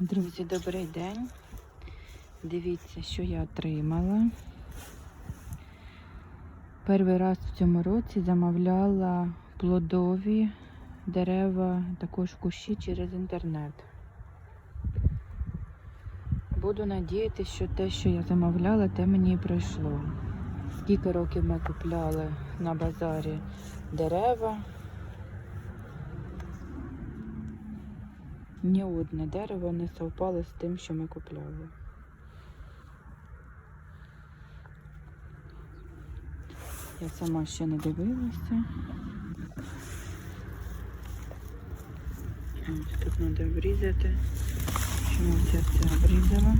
Друзі, добрий день. Дивіться, що я отримала. Перший раз в цьому році замовляла плодові дерева, також кущі через інтернет. Буду надіятися, що те, що я замовляла, те мені і прийшло. Скільки років ми купляли на базарі дерева. Ні одне дерево не совпало з тим, що ми купляли. Я сама ще не дивилася. Ось Тут треба обрізати. Чому я це обрізала?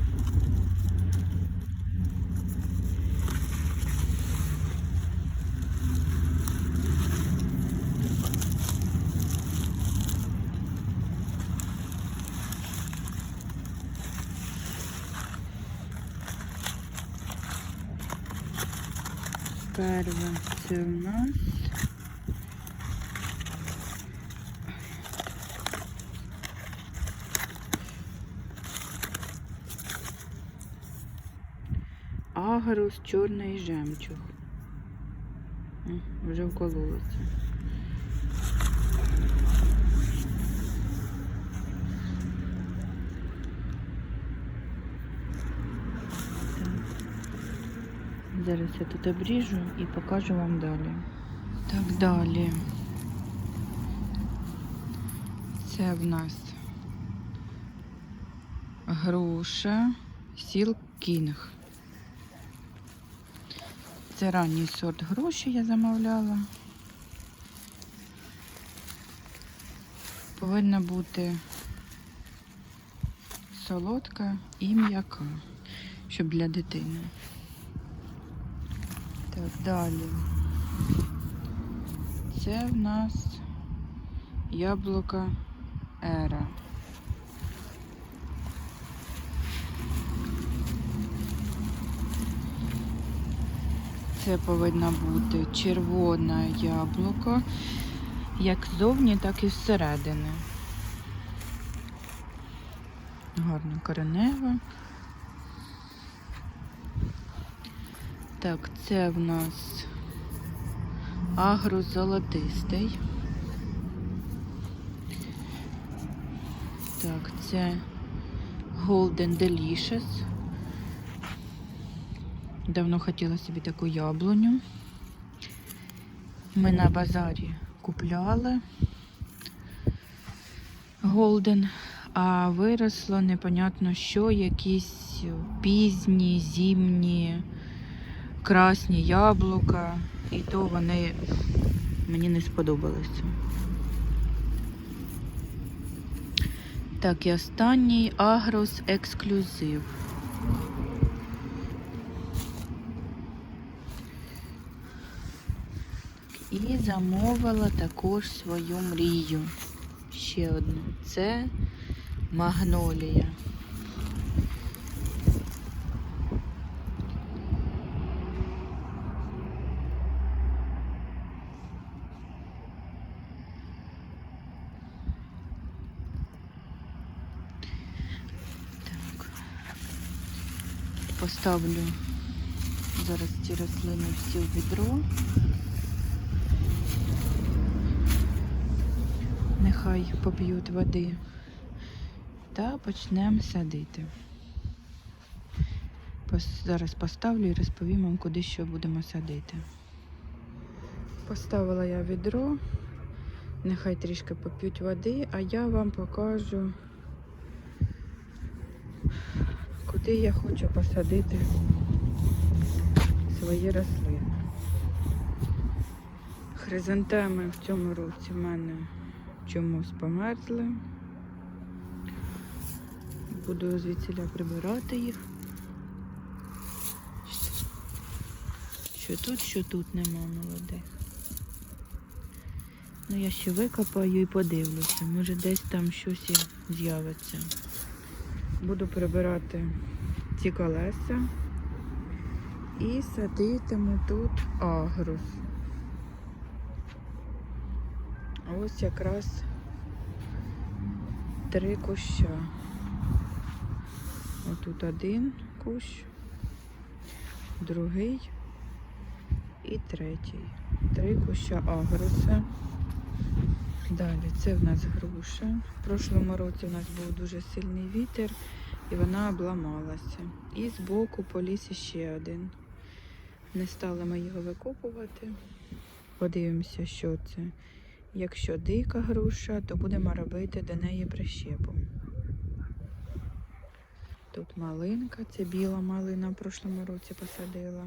Перше це у нас. Агарус, чорний жемчуг. Вже вкололося. Зараз я тут обріжу і покажу вам далі. Так, далі. Це в нас груша Сіл Кінг. Це ранній сорт груші я замовляла. Повинна бути солодка і м'яка, щоб для дитини. Так, далі. Це в нас яблука Ера. Це повинно бути червоне яблуко, як ззовні, так і зсередини. Гарно коренева. Так, це в нас агрус золотистий. Так, це Golden Delicious. Давно хотіла собі таку яблуню. Ми на базарі купляли Golden, а виросло непонятно що, якісь пізні, зимні красні яблука, і то вони мені не сподобалися. Так, і останній Агрос Ексклюзив. І замовила також свою мрію. Ще одну. Це магнолія. Так. Поставлю зараз ці рослини всі в відро. Нехай поп'ють води та почнемо садити. Зараз поставлю і розповім вам, куди що будемо садити. Поставила я відро, нехай трішки поп'ють води, а я вам покажу, куди я хочу посадити свої рослини. Хризантеми в цьому році в мене чомусь померзли. Буду звідсіля прибирати їх. Що тут, що тут нема молодих. Ну я ще викопаю і подивлюся. Може десь там щось і з'явиться. Буду прибирати ці колеса і садитиму тут агрус. Ось якраз три куща. Отут один кущ, другий і третій. Три куща агроса. Далі це в нас груша. В прошлому році у нас був дуже сильний вітер і вона обламалася. І збоку поліз іще один. Не стали ми його викопувати. Подивимося, що це. Якщо дика груша, то будемо робити до неї прищепу. Тут малинка, це біла малина в прошлому році посадила.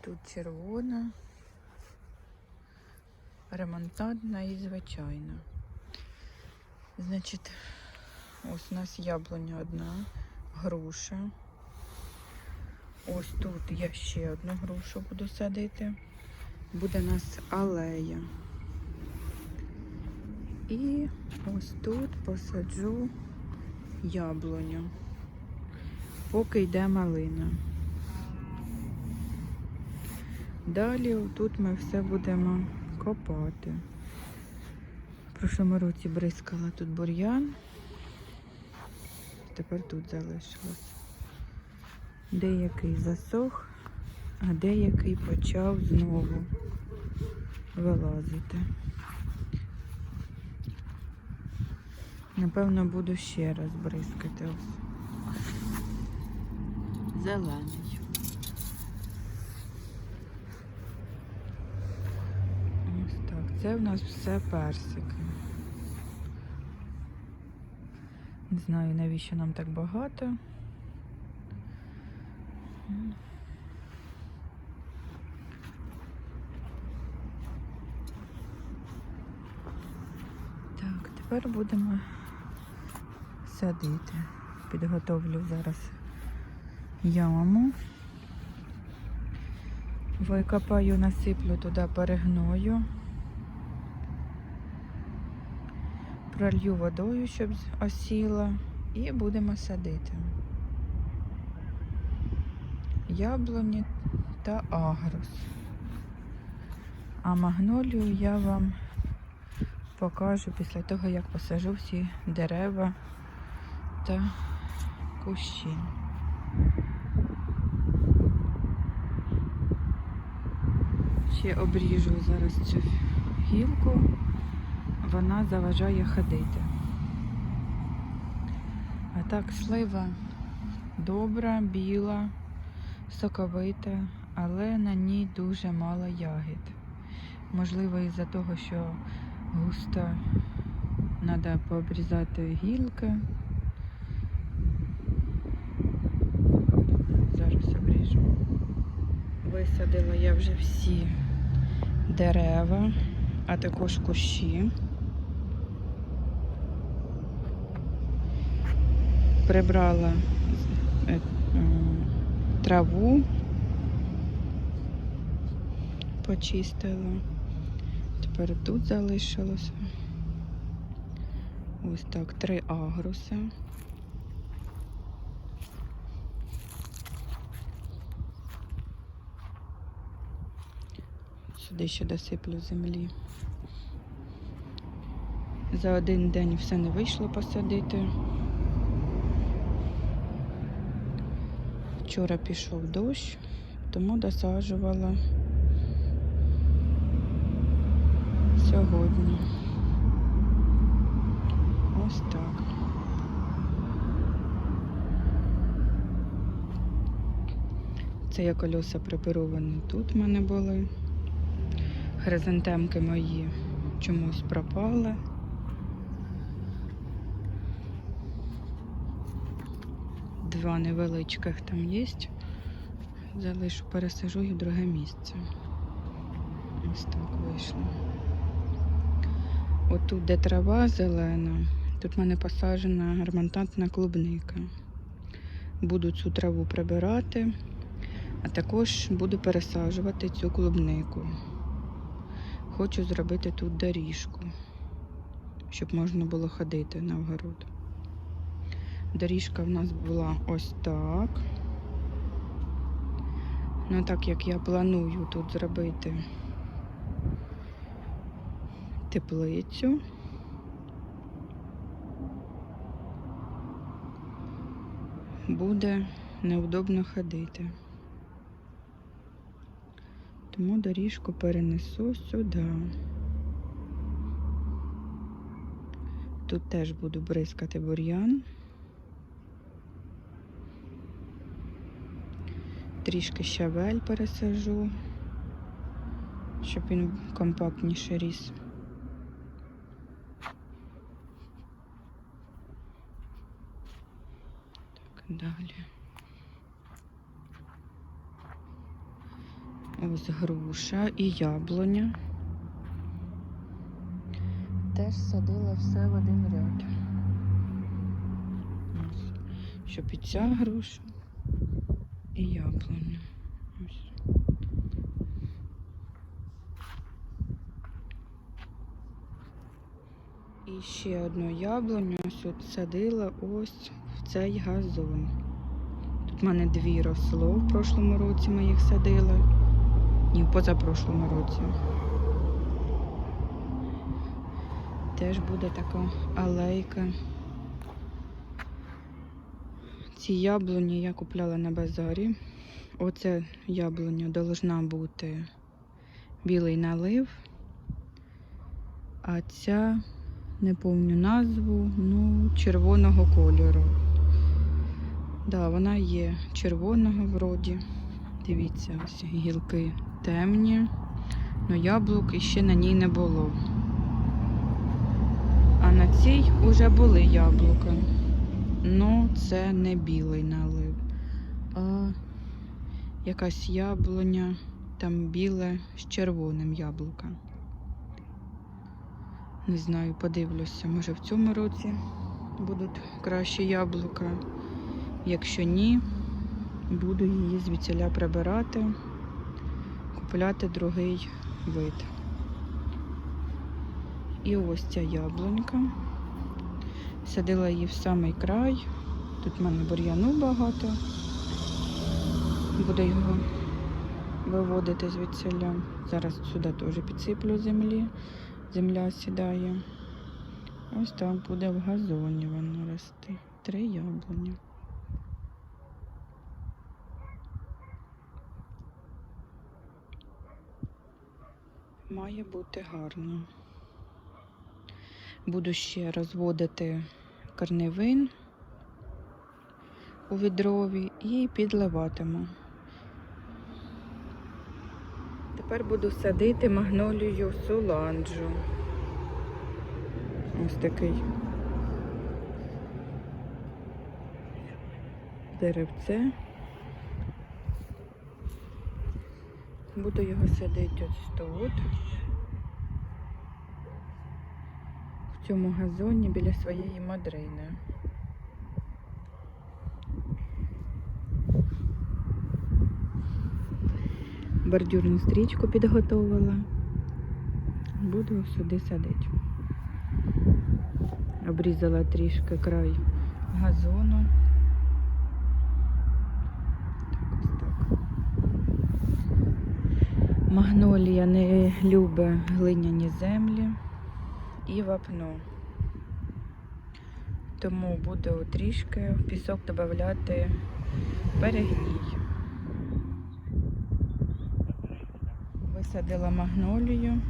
Тут червона, ремонтантна і звичайна. Значить, ось у нас яблуня одна, груша. Ось тут я ще одну грушу буду садити. Буде у нас алея. І ось тут посаджу яблуню, поки йде малина. Далі тут ми все будемо копати. В прошлому році бризкала тут бур'ян. Тепер тут залишилось. Деякий засох, а деякий почав знову вилазити. Напевно, буду ще раз бризкати ось. Зелений. Ось так. Це в нас все персики. Не знаю, навіщо нам так багато. Так, тепер будемо садити. Підготовлю зараз яму. Викопаю, насиплю туди перегною. Пролью водою, щоб осіла, і будемо садити. Яблуні та агрос. А магнолію я вам покажу після того, як посажу всі дерева та кущі. Ще обріжу зараз цю гілку, вона заважає ходити. А так слива добра, біла, соковита, але на ній дуже мало ягід. Можливо, із-за того, що густо треба пообрізати гілки. Зараз обріжу. Висадила я вже всі дерева, а також кущі. Прибрала е, е, траву, почистила. Тепер тут залишилося. Ось так, три агруси. Сюди ще досиплю землі. За один день все не вийшло посадити. Вчора пішов дощ, тому досаджувала сьогодні. Ось так. Це я колеса приберу, вони тут в мене були. Хризантемки мої чомусь пропали. Два невеличких там є. Залишу, пересажу їх в друге місце. Ось так вийшло. Отут, де трава зелена, тут в мене посаджена ремонтантна клубника. Буду цю траву прибирати, а також буду пересаджувати цю клубнику. Хочу зробити тут доріжку, щоб можна було ходити на огород. Доріжка в нас була ось так. Ну, так як я планую тут зробити теплицю. буде неудобно ходити. Тому доріжку перенесу сюди. Тут теж буду бризкати бур'ян. Трішки щавель пересажу, щоб він компактніше ріс. Так, далі. Ось груша і яблуня. Теж садила все в один ряд. Щоб і ця груша, і яблуня. І ще одну яблуню ось садила ось в цей газон. Тут в мене дві росло в прошлому році ми їх садили. Ні, в позапрошлому році. Теж буде така алейка. Ці яблуні я купляла на базарі. Оце яблуня должна бути білий налив, а ця, не помню назву, ну, червоного кольору. Да, вона є червоного вроді. Дивіться, ось гілки темні, але яблук іще на ній не було. А на цій вже були яблука. Ну, це не білий налив, а якась яблуня, там біле з червоним яблука. Не знаю, подивлюся, може в цьому році будуть кращі яблука. Якщо ні, буду її звідсіля прибирати, купляти другий вид. І ось ця яблунька. Садила її в самий край. Тут в мене бур'яну багато. Буду його виводити звідсіля. Зараз сюди теж підсиплю землі. Земля сідає. Ось так буде в газоні воно рости. Три яблуні. Має бути гарно. Буду ще розводити корневин у відрові і підливатиму. Тепер буду садити магнолію суланджу. Ось такий деревце. Буду його садити ось тут. В цьому газоні біля своєї мадрини. Бордюрну стрічку підготовила. Буду сюди садити. Обрізала трішки край газону. Так, ось так. Магнолія не любить глиняні землі і вапно. Тому буду трішки в пісок додати перегній. Висадила магнолію,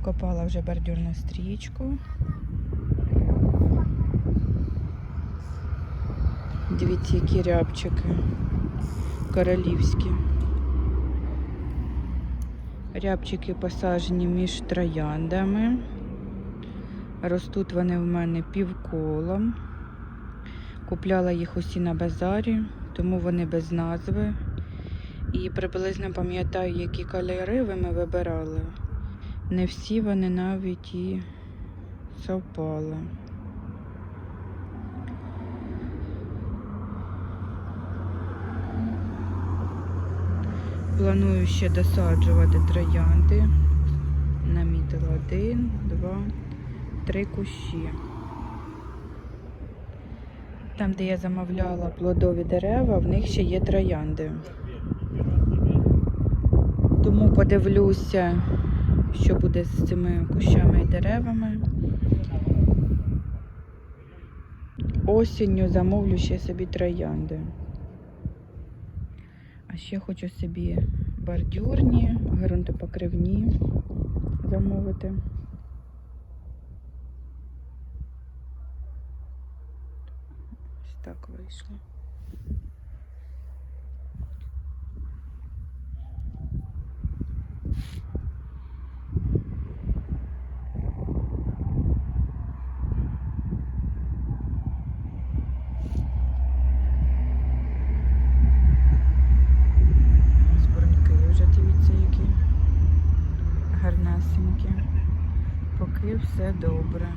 вкопала вже бордюрну стрічку. Дивіться, які рябчики королівські. Рябчики посаджені між трояндами. Ростуть вони в мене півколом. Купляла їх усі на базарі, тому вони без назви. І приблизно пам'ятаю, які кольори ви ми вибирали. Не всі вони навіть і совпали. Планую ще досаджувати троянди. Намітила один, два, три кущі. Там, де я замовляла плодові дерева, в них ще є троянди. Тому подивлюся, що буде з цими кущами і деревами. осінню замовлю ще собі троянди. А ще хочу собі бордюрні, ґрунтопокривні замовити. Ось так вийшло. Зборники вже дивіться, які гарнесенькі. Поки все добре.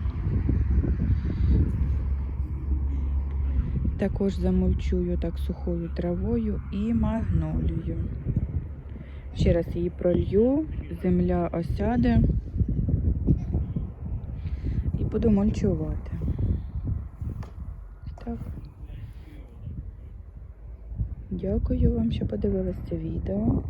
Також замульчую так сухою травою і магнолію. Ще раз її пролью, земля осяде і буду мульчувати. Так. Дякую вам, що подивилися це відео.